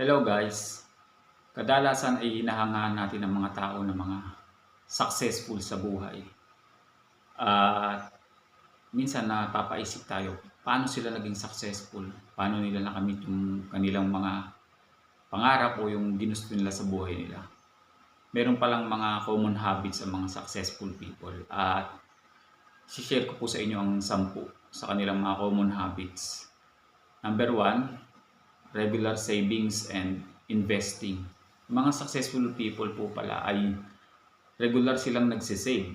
Hello guys. Kadalasan ay hinahangaan natin ng mga tao na mga successful sa buhay. At minsan napapaisip tayo, paano sila naging successful? Paano nila nakamit yung kanilang mga pangarap o yung ginusto nila sa buhay nila? Meron palang mga common habits sa mga successful people at share ko po sa inyo ang sampu sa kanilang mga common habits. Number one, regular savings and investing. Mga successful people po pala ay regular silang nagsisave.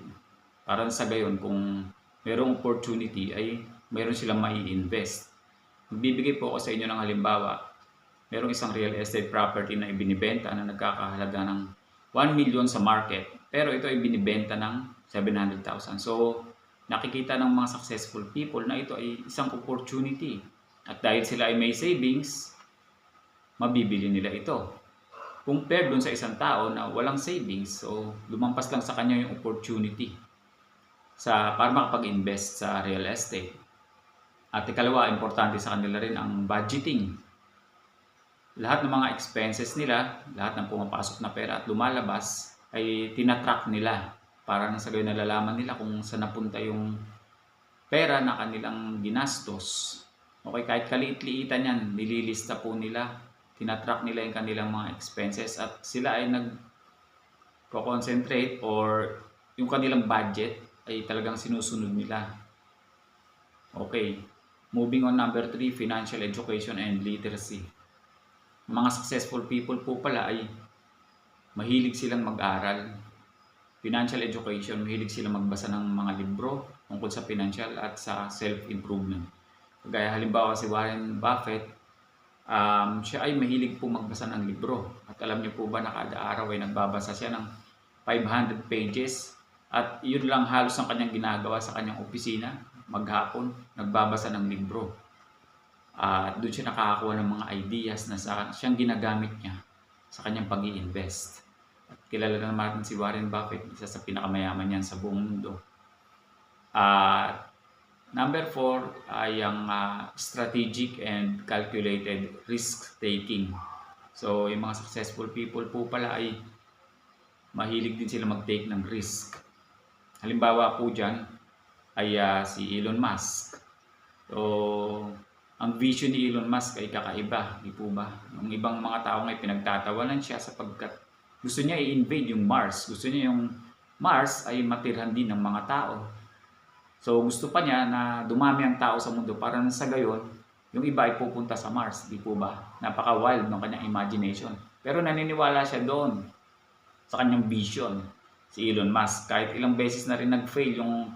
Para sa gayon, kung mayroong opportunity ay mayroon silang mai-invest. Magbibigay po ako sa inyo ng halimbawa. Merong isang real estate property na ibinibenta na nagkakahalaga ng 1 million sa market. Pero ito ay binibenta ng 700,000. So, nakikita ng mga successful people na ito ay isang opportunity. At dahil sila ay may savings, mabibili nila ito. Compared dun sa isang tao na walang savings, so lumampas lang sa kanya yung opportunity sa para makapag-invest sa real estate. At ikalawa, importante sa kanila rin ang budgeting. Lahat ng mga expenses nila, lahat ng pumapasok na pera at lumalabas ay tinatrack nila para nang sa gayon nalalaman nila kung saan napunta yung pera na kanilang ginastos. Okay, kahit kaliit-liitan yan, nililista po nila tinatrack nila yung kanilang mga expenses at sila ay nag concentrate or yung kanilang budget ay talagang sinusunod nila. Okay. Moving on number 3, financial education and literacy. Mga successful people po pala ay mahilig silang mag-aral. Financial education, mahilig silang magbasa ng mga libro tungkol sa financial at sa self-improvement. Kagaya halimbawa si Warren Buffett, um, siya ay mahilig po magbasa ng libro. At alam niyo po ba na kada araw ay nagbabasa siya ng 500 pages at yun lang halos ang kanyang ginagawa sa kanyang opisina maghapon, nagbabasa ng libro. At doon siya nakakakuha ng mga ideas na sa, siyang ginagamit niya sa kanyang pag invest At kilala na naman si Warren Buffett, isa sa pinakamayaman niyan sa buong mundo. At Number four ay ang uh, strategic and calculated risk taking. So, yung mga successful people po pala ay mahilig din sila mag-take ng risk. Halimbawa po dyan ay uh, si Elon Musk. So, ang vision ni Elon Musk ay kakaiba, di po ba? Yung ibang mga tao ay pinagtatawanan siya sapagkat gusto niya i-invade yung Mars. Gusto niya yung Mars ay matirhan din ng mga tao. So gusto pa niya na dumami ang tao sa mundo para sa gayon, yung iba ay pupunta sa Mars, di po ba? Napaka-wild ng kanyang imagination. Pero naniniwala siya doon sa kanyang vision, si Elon Musk. Kahit ilang beses na rin nag-fail yung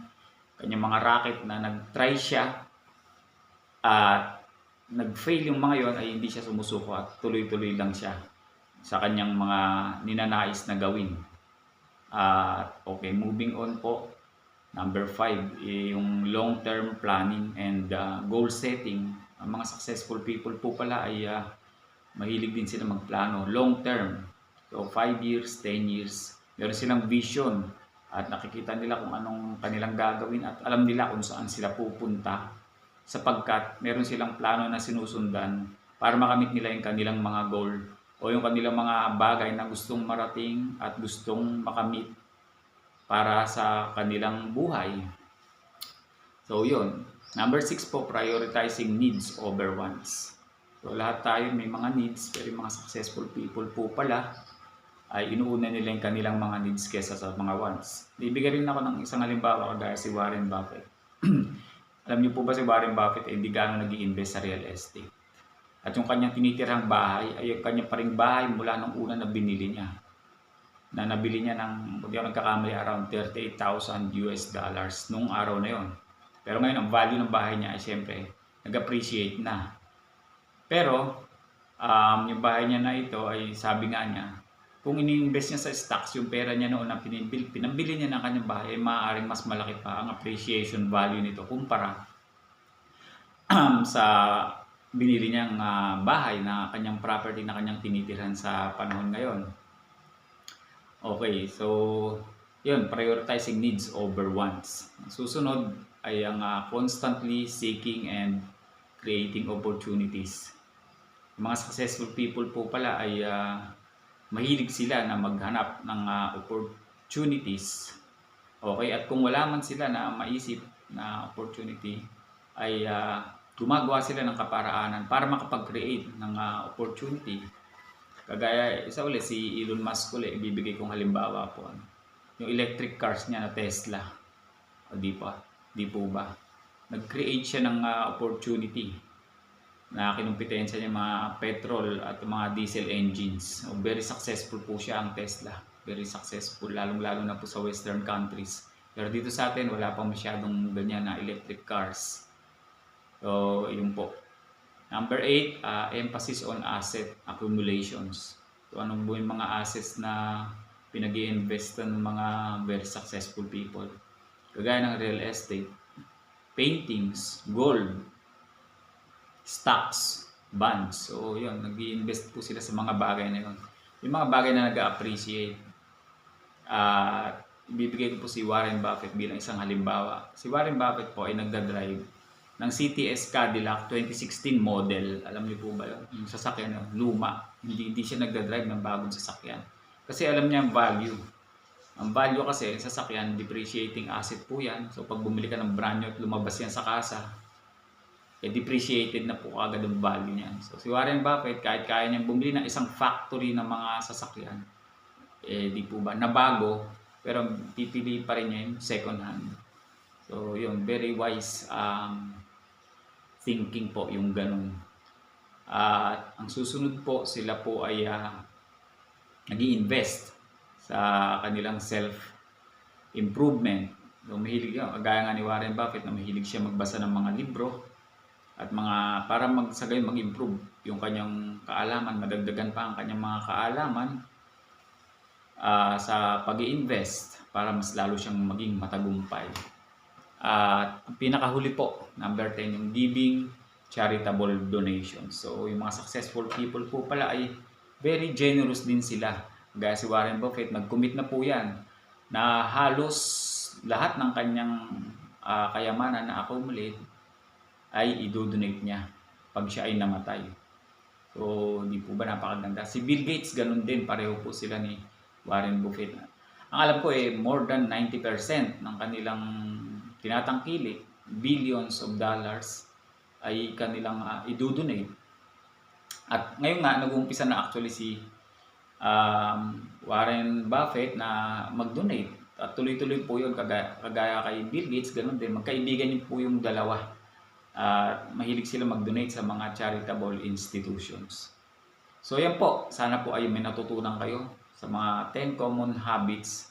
kanyang mga rocket na nag-try siya at nag-fail yung mga yon ay hindi siya sumusuko at tuloy-tuloy lang siya sa kanyang mga ninanais na gawin. At okay, moving on po Number five, eh, yung long-term planning and uh, goal setting. Ang mga successful people po pala ay uh, mahilig din sila magplano. Long-term. So, 5 years, 10 years. Meron silang vision at nakikita nila kung anong kanilang gagawin at alam nila kung saan sila pupunta sapagkat meron silang plano na sinusundan para makamit nila yung kanilang mga goal o yung kanilang mga bagay na gustong marating at gustong makamit para sa kanilang buhay. So, yun. Number six po, prioritizing needs over wants. So, lahat tayo may mga needs, pero yung mga successful people po pala ay inuuna nila yung kanilang mga needs kesa sa mga wants. Ibigay rin ako ng isang halimbawa kagaya si Warren Buffett. Alam niyo po ba si Warren Buffett ay hindi gaano nag invest sa real estate. At yung kanyang tinitirang bahay ay yung kanyang paring bahay mula nung una na binili niya na nabili niya ng, hindi ako nagkakamali, around 38,000 US dollars nung araw na yon. Pero ngayon, ang value ng bahay niya ay siyempre, nag-appreciate na. Pero, um, yung bahay niya na ito ay sabi nga niya, kung ini-invest niya sa stocks, yung pera niya noon na pinibili, pinambili niya ng kanyang bahay, ay maaaring mas malaki pa ang appreciation value nito kumpara um, sa binili niyang uh, bahay na kanyang property na kanyang tinitirhan sa panahon ngayon. Okay, so yun, prioritizing needs over wants. Susunod ay ang uh, constantly seeking and creating opportunities. mga successful people po pala ay ah, mahilig sila na maghanap ng ah, opportunities. Okay, at kung wala man sila na maisip na opportunity, ay ah, gumagawa sila ng kaparaanan para makapag-create ng ah, opportunity. Kagaya, isa ulit, si Elon Musk ulit, ibibigay kong halimbawa po. ano, Yung electric cars niya na Tesla. O di pa, di po ba? Nag-create siya ng ah, opportunity na kinumpitensya niya mga petrol at mga diesel engines. So, very successful po siya ang Tesla. Very successful, lalong-lalo na po sa western countries. Pero dito sa atin, wala pa masyadong ganyan na electric cars. So, yun po. Number 8, emphasis on asset accumulations. So, ano po yung mga assets na pinag invest ng mga very successful people. Kagaya ng real estate, paintings, gold, stocks, bonds. So, yun, nag invest po sila sa mga bagay na yun. Yung mga bagay na nag-appreciate. At ibibigay ko po si Warren Buffett bilang isang halimbawa. Si Warren Buffett po ay nagda-drive ng CTS Cadillac 2016 model. Alam niyo po ba yun? Yung sasakyan yun, luma. Hindi, hindi siya nagda-drive ng bagong sasakyan. Kasi alam niya ang value. Ang value kasi, sasakyan, depreciating asset po yan. So pag bumili ka ng brand new at lumabas yan sa kasa, eh depreciated na po agad ang value niyan. So si Warren Buffett, kahit kaya niyang bumili ng isang factory ng mga sasakyan, eh di po ba, na bago, pero pipili pa rin niya yung second hand. So yun, very wise um, thinking po yung ganun. At ang susunod po, sila po ay uh, nag invest sa kanilang self-improvement. So, mahilig yan. Kagaya nga ni Warren Buffett na mahilig siya magbasa ng mga libro at mga para mag sa gayon mag-improve yung kanyang kaalaman, madagdagan pa ang kanyang mga kaalaman ah, sa pag invest para mas lalo siyang maging matagumpay. At ang pinakahuli po, number 10, yung giving charitable donations. So, yung mga successful people po pala ay very generous din sila. Gaya si Warren Buffett, nag-commit na po yan na halos lahat ng kanyang ah, kayamanan na accumulate ay idodonate niya pag siya ay namatay. So, di po ba napakaganda? Si Bill Gates, ganun din. Pareho po sila ni Warren Buffett. Ang alam ko eh, more than 90% ng kanilang tinatangkilik, billions of dollars, ay kanilang uh, idodonate. At ngayon nga, nag-uumpisa na actually si um, Warren Buffett na mag-donate. At tuloy-tuloy po yun, kagaya, kagaya kay Bill Gates, ganun din. Magkaibigan niyo po yung dalawa. At mahilig sila mag-donate sa mga charitable institutions. So yan po, sana po ay may natutunan kayo sa mga 10 common habits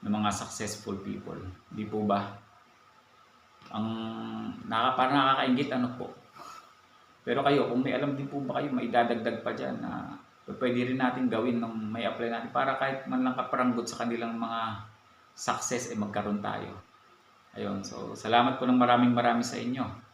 ng mga successful people. Di po ba? Ang naka, parang nakakaingit ano po. Pero kayo, kung may alam din po ba kayo, may dadagdag pa dyan na pwede rin natin gawin nung may apply natin para kahit man lang kaparanggot sa kanilang mga success, eh magkaroon tayo. Ayun, so salamat po ng maraming marami sa inyo.